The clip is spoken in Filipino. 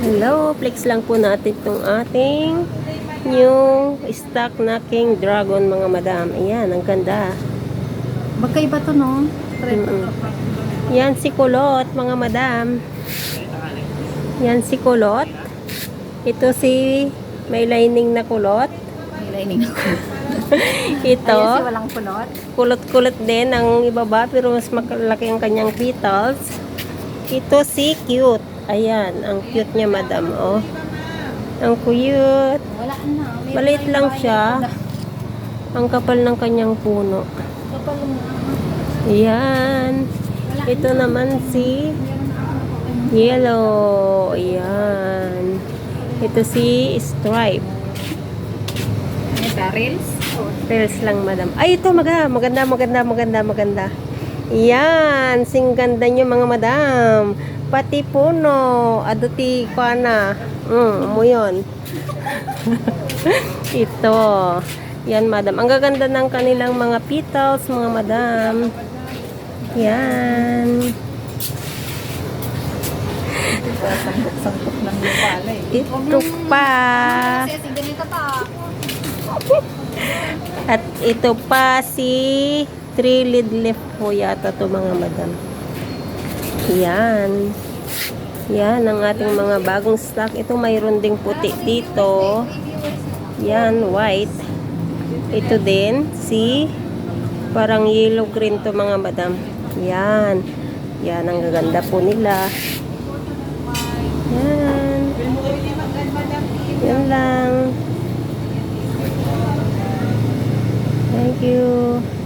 Hello, flex lang po natin itong ating new stock na King Dragon mga madam. Ayan, ang ganda. Magkaiba to, no? Mm-mm. Yan si Kulot mga madam. Yan si Kulot. Ito si may lining na kulot. May lining ako. Ito, Ayan si walang kulot. kulot-kulot din ang ibaba pero mas malaki ang kanyang petals. Ito si cute. Ayan, ang cute niya madam. Oh. Ang cute. Wala na. Maliit lang siya. Ang kapal ng kanyang puno. Ayan. Ito naman si yellow. Ayan. Ito si stripe. May barrels. Pearls lang, madam. Ay, ito, maganda, maganda, maganda, maganda, maganda. Yan, sing ganda nyo, mga madam. Pati puno, aduti ko na. Mm, mo yun. ito. Yan, madam. Ang gaganda ng kanilang mga petals, mga madam. Yan. Sangkot-sangkot lang yung pala eh. Ito pa. Kasi ganito pa. At ito pa si three lead left po yata to mga madam. Yan. Yan ang ating mga bagong stock. Ito mayroon ding puti dito. Yan, white. Ito din, si parang yellow green to mga madam. Yan. Yan ang gaganda po nila. Yan. Yan lang. Thank you.